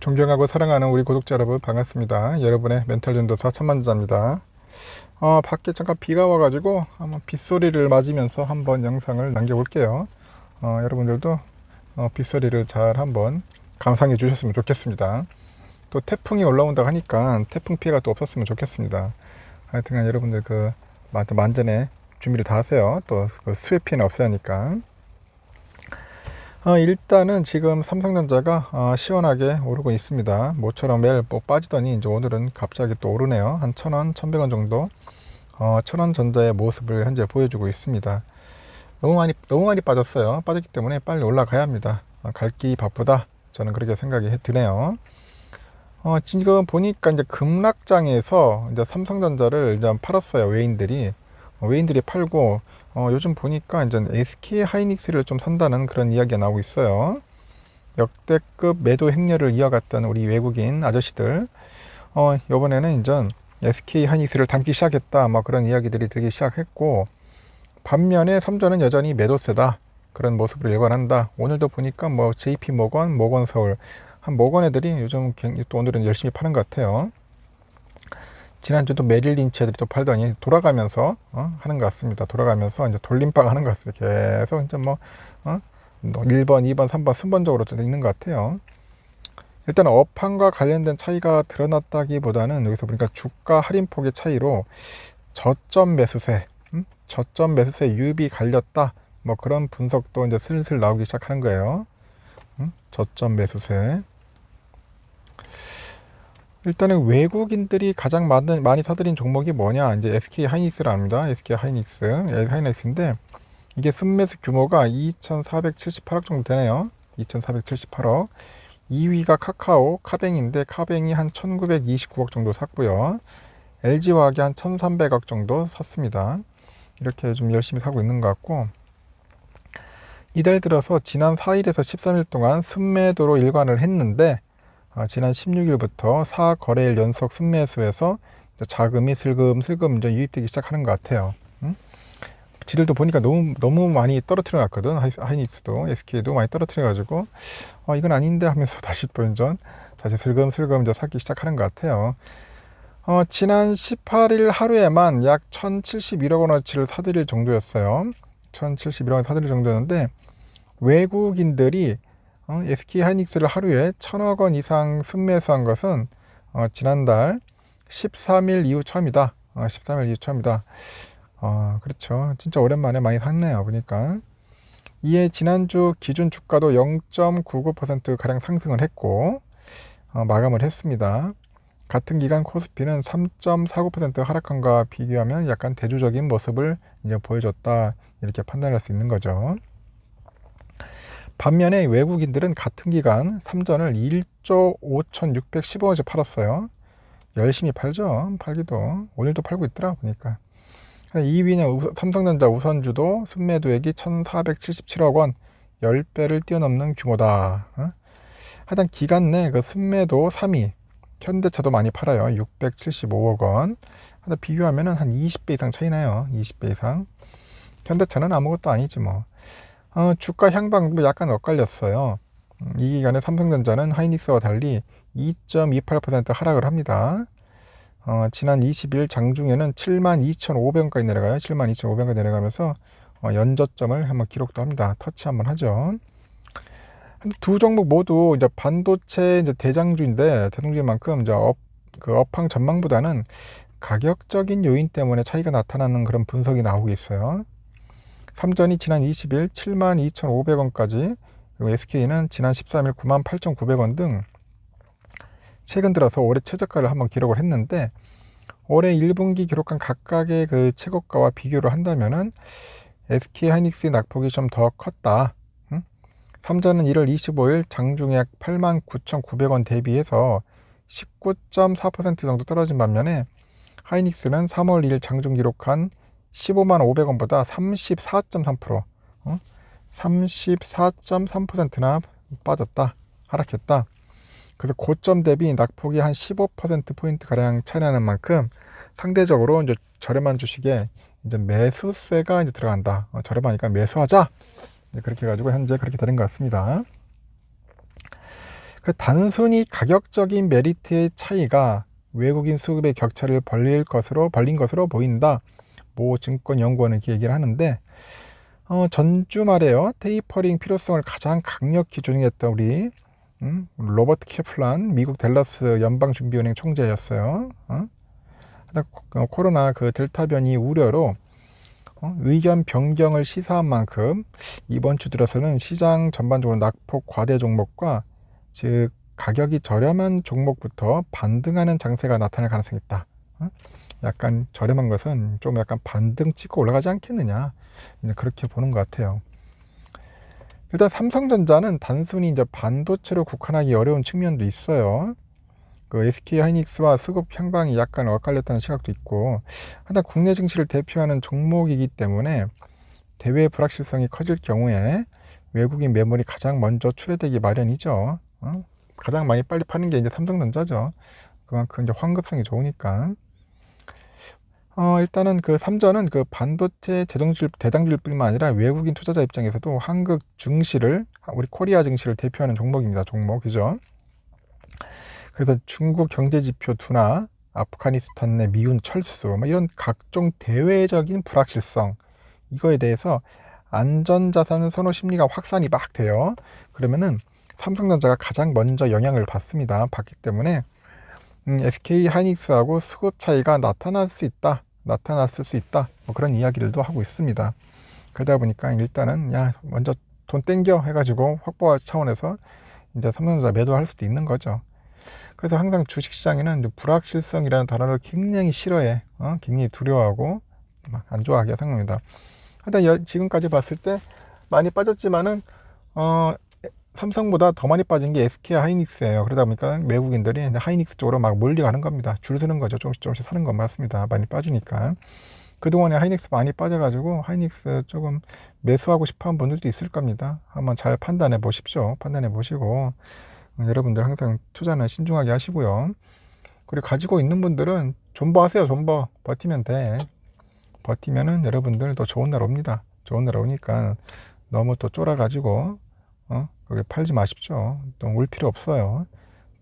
존경하고 사랑하는 우리 구독자 여러분 반갑습니다. 여러분의 멘탈 전도사 천만자입니다. 어, 밖에 잠깐 비가 와가지고 한번 빗소리를 맞으면서 한번 영상을 남겨볼게요. 어, 여러분들도 어, 빗소리를 잘 한번 감상해 주셨으면 좋겠습니다. 또 태풍이 올라온다고 하니까 태풍 피해가 또 없었으면 좋겠습니다. 하여튼간 여러분들 그 만- 만전에 준비를 다 하세요. 또 그 수해 피해는 없어야 하니까. 어, 일단은 지금 삼성전자가 어, 시원하게 오르고 있습니다. 모처럼 매일 뭐 빠지더니 이제 오늘은 갑자기 또 오르네요. 한 천원, 천백 원 정도 어, 천원 전자의 모습을 현재 보여주고 있습니다. 너무 많이 너무 많이 빠졌어요. 빠졌기 때문에 빨리 올라가야 합니다. 어, 갈기 바쁘다. 저는 그렇게 생각이 드네요. 어, 지금 보니까 이제 급락장에서 이제 삼성전자를 이제 팔았어요. 외인들이 어, 외인들이 팔고 어, 요즘 보니까 이제 SK 하이닉스를 좀 산다는 그런 이야기가 나오고 있어요. 역대급 매도 행렬을 이어갔던 우리 외국인 아저씨들, 어, 이번에는 이제 SK 하이닉스를 담기 시작했다, 뭐 그런 이야기들이 들기 시작했고, 반면에 삼전은 여전히 매도세다. 그런 모습을 일관한다. 오늘도 보니까 뭐 JP 모건, 모건 서울, 한 모건 애들이 요즘 또 오늘은 열심히 파는 것 같아요. 지난주도 메릴 린치 애들이 또 팔더니 돌아가면서 어, 하는 것 같습니다. 돌아가면서 이제 돌림방 하는 것 같습니다. 계속 이제 뭐 어? 1번, 2번, 3번 순번적으로 좀 있는 것 같아요. 일단 업황과 관련된 차이가 드러났다기보다는 여기서 보니까 주가 할인폭의 차이로 저점 매수세, 음? 저점 매수세 유입이 갈렸다. 뭐 그런 분석도 이제 슬슬 나오기 시작하는 거예요. 음? 저점 매수세. 일단은 외국인들이 가장 많은, 많이 사들인 종목이 뭐냐? 이제 SK 하이닉스를 압니다. SK 하이닉스, 하이닉스인데 이게 순매수 규모가 2,478억 정도 되네요. 2,478억. 2위가 카카오, 카뱅인데 카뱅이 한 1,929억 정도 샀고요. LG화학이 한 1,300억 정도 샀습니다. 이렇게 좀 열심히 사고 있는 것 같고 이달 들어서 지난 4일에서 13일 동안 순매도로 일관을 했는데 아, 지난 16일부터 4거래일 연속 순매수에서 자금이 슬금슬금 이제 유입되기 시작하는 것 같아요. 응? 지들도 보니까 너무 너무 많이 떨어뜨려 놨거든. 하이- 하이닉스도 SK도 많이 떨어뜨려 가지고 어, 이건 아닌데 하면서 다시 또 이제 다시 슬금슬금 이제 사기 시작하는 것 같아요. 어, 지난 18일 하루에만 약 1,071억 원어치를 사들일 정도였어요. 1,071억 원 사들일 정도였는데 외국인들이 어, SK 하이닉스를 하루에 1,000억 원 이상 순매수한 것은 어, 지난달 13일 이후 처음이다. 어, 13일 이후 처음이다. 어, 그렇죠. 진짜 오랜만에 많이 샀네요. 보니까. 이에 지난주 기준 주가도 0.99% 가량 상승을 했고 어, 마감을 했습니다. 같은 기간 코스피는 3.49% 하락한과 비교하면 약간 대조적인 모습을 이제 보여줬다 이렇게 판단할 수 있는 거죠. 반면에 외국인들은 같은 기간 삼전을 1조 5,610원에 팔았어요. 열심히 팔죠. 팔기도 오늘도 팔고 있더라 보니까. 2위는 삼성전자 우선주도 순매도액이 1,477억 원, 10배를 뛰어넘는 규모다. 어? 하여튼 기간 내 그 순매도 3위, 현대차도 많이 팔아요. 675억 원. 하여튼 비교하면은 한 20배 이상 차이 나요. 20배 이상. 현대차는 아무것도 아니지 뭐. 어, 주가 향방도 약간 엇갈렸어요. 음, 이 기간에 삼성전자는 하이닉스와 달리 2.28% 하락을 합니다. 어, 지난 20일 장중에는 72,500원까지 내려가요. 72,500원까지 내려가면서 어, 연저점을 한번 기록도 합니다. 터치 한번 하죠. 두 종목 모두 이제 반도체 이제 대장주인데 대장주인 만큼 이제 업, 그 업황 전망보다는 가격적인 요인 때문에 차이가 나타나는 그런 분석이 나오고 있어요. 삼전이 지난 20일 72,500원까지 그리고 SK는 지난 13일 98,900원 등 최근 들어서 올해 최저가를 한번 기록을 했는데 올해 1분기 기록한 각각의 그 최고가와 비교를 한다면은 SK 하이닉스의 낙폭이 좀 더 컸다. 응? 삼전은 1월 25일 장중약 89,900원 대비해서 19.4% 정도 떨어진 반면에 하이닉스는 3월 1일 장중 기록한 15만 500원보다 34.3% 어? 34.3%나 빠졌다. 하락했다. 그래서 고점 대비 낙폭이 한 15%포인트 가량 차이 나는 만큼 상대적으로 이제 저렴한 주식에 이제 매수세가 이제 들어간다. 어, 저렴하니까 매수하자. 그렇게 해가지고 현재 그렇게 되는 것 같습니다. 그 단순히 가격적인 메리트의 차이가 외국인 수급의 격차를 벌릴 것으로 벌린 것으로 보인다. 모 증권연구원은 이렇게 얘기를 하는데 어, 전주 말에요 테이퍼링 필요성을 가장 강력히 조정했던 우리 음, 로버트 케플란 미국 델러스 연방준비은행 총재였어요. 어? 코- 코로나 그 델타 변이 우려로 어, 의견 변경을 시사한 만큼 이번 주 들어서는 시장 전반적으로 낙폭 과대 종목과 즉 가격이 저렴한 종목부터 반등하는 장세가 나타날 가능성이 있다. 어? 약간 저렴한 것은 좀 약간 반등 찍고 올라가지 않겠느냐. 그렇게 보는 것 같아요. 일단 삼성전자는 단순히 이제 반도체로 국한하기 어려운 측면도 있어요. 그 SK 하이닉스와 수급 향방이 약간 엇갈렸다는 시각도 있고, 하나 국내 증시를 대표하는 종목이기 때문에 대외 불확실성이 커질 경우에 외국인 매물이 가장 먼저 출회되기 마련이죠. 어? 가장 많이 빨리 파는 게 이제 삼성전자죠. 그만큼 이제 환급성이 좋으니까. 어, 일단은 그 삼전은 그 반도체 대동질, 대장질뿐만 아니라 외국인 투자자 입장에서도 한국 증시를, 우리 코리아 증시를 대표하는 종목입니다. 종목, 그죠? 그래서 중국 경제지표 둔화, 아프가니스탄 내 미운 철수, 뭐 이런 각종 대외적인 불확실성, 이거에 대해서 안전자산 선호 심리가 확산이 막 돼요. 그러면은 삼성전자가 가장 먼저 영향을 받습니다. 받기 때문에 음, SK 하이닉스하고 수급 차이가 나타날 수 있다. 나타났을 수 있다. 뭐 그런 이야기들도 하고 있습니다. 그러다 보니까 일단은 야 먼저 돈 땡겨 해가지고 확보 차원에서 이제 삼성전자 매도할 수도 있는 거죠. 그래서 항상 주식시장에는 불확실성이라는 단어를 굉장히 싫어해. 어? 굉장히 두려워하고 막 안 좋아하게 생각합니다. 하여튼 여- 지금까지 봤을 때 많이 빠졌지만은 어, 삼성보다 더 많이 빠진 게 SK 하이닉스예요. 그러다 보니까 외국인들이 하이닉스 쪽으로 막 몰려가는 겁니다. 줄 서는 거죠. 조금씩 조금씩 사는 건 맞습니다. 많이 빠지니까. 그동안에 하이닉스 많이 빠져가지고 하이닉스 조금 매수하고 싶어 한 분들도 있을 겁니다. 한번 잘 판단해 보십시오. 판단해 보시고 어, 여러분들 항상 투자는 신중하게 하시고요. 그리고 가지고 있는 분들은 존버 하세요. 존버 버티면 돼. 버티면은 여러분들 더 좋은 날 옵니다. 좋은 날 오니까 너무 또 쫄아가지고 어 그게 팔지 마십시오. 또울 필요 없어요.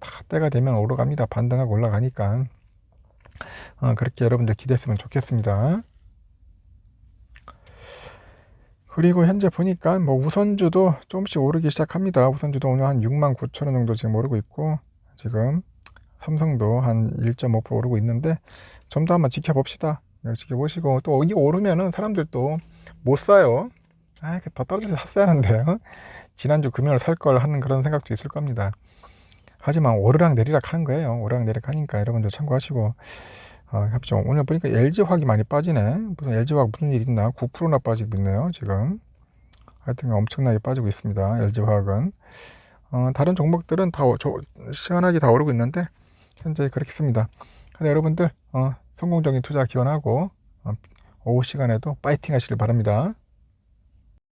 다 때가 되면 오르갑니다. 반등하고 올라가니까 어, 그렇게 여러분들 기대했으면 좋겠습니다. 그리고 현재 보니까 뭐 우선주도 조금씩 오르기 시작합니다. 우선주도 오늘 한 6만 9천 원 정도 지금 오르고 있고 지금 삼성도 한 1.5% 오르고 있는데 좀 더 한번 지켜봅시다. 네, 지켜보시고 또 이게 오르면은 사람들도 못 사요. 아, 더 떨어져서 샀어야 하는데요. 지난주 금요일 살 걸 하는 그런 생각도 있을 겁니다. 하지만 오르락 내리락 하는 거예요. 오르락 내리락 하니까 여러분들 참고하시고 어, 합죠. 오늘 보니까 LG화학이 많이 빠지네. 무슨 LG화학 무슨 일 있나? 9%나 빠지고 있네요. 지금. 하여튼 엄청나게 빠지고 있습니다. LG화학은. 어, 다른 종목들은 다 오- 저, 시원하게 다 오르고 있는데 현재 그렇겠습니다. 근데 여러분들 어, 성공적인 투자 기원하고 어, 오후 시간에도 파이팅 하시길 바랍니다.